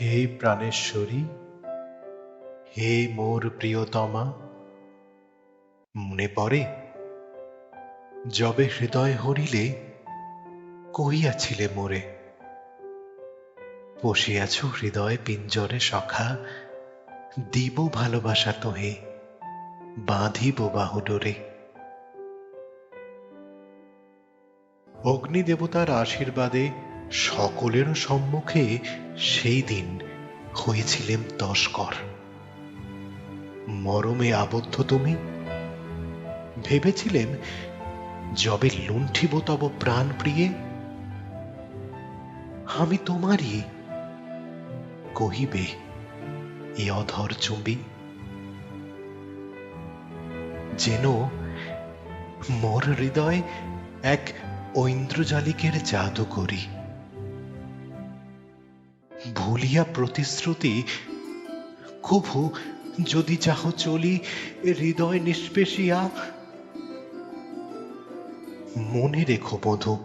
হে প্রাণেশ্বরী, হে মোর প্রিয়তমা, মনে পড়ে, যবে হৃদয় হরিলে কহিয়াছিলে মোরে, বসিয়াছ হৃদয় পিঞ্জরে সখা, দিব ভালোবাসা তোহে, বাঁধিব বাহুডোরে। অগ্নিদেবতার আশীর্বাদে সকলের সম্মুখে সেই দিন হয়েছিলেম তস্কর। মরমে আবদ্ধ তুমি? ভেবেছিলেন যবে লুণ্ঠিব তব প্রাণ প্রিয়ে আমি তোমারই কহিবে, এ অধর চুম্বি। যেন মোর হৃদয় এক ঐন্দ্রজালিকের জাদু করি ভুলিয়া প্রতিশ্রুতি? কভু, যদি চাহ চলি, হৃদয় নিষ্পেষিয়া। মনে রেখো বধূ,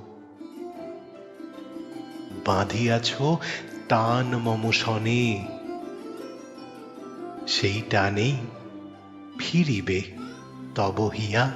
বাঁধিয়াছ টান মম শনে। সেই টানেই ফিরিবে তব হিয়া।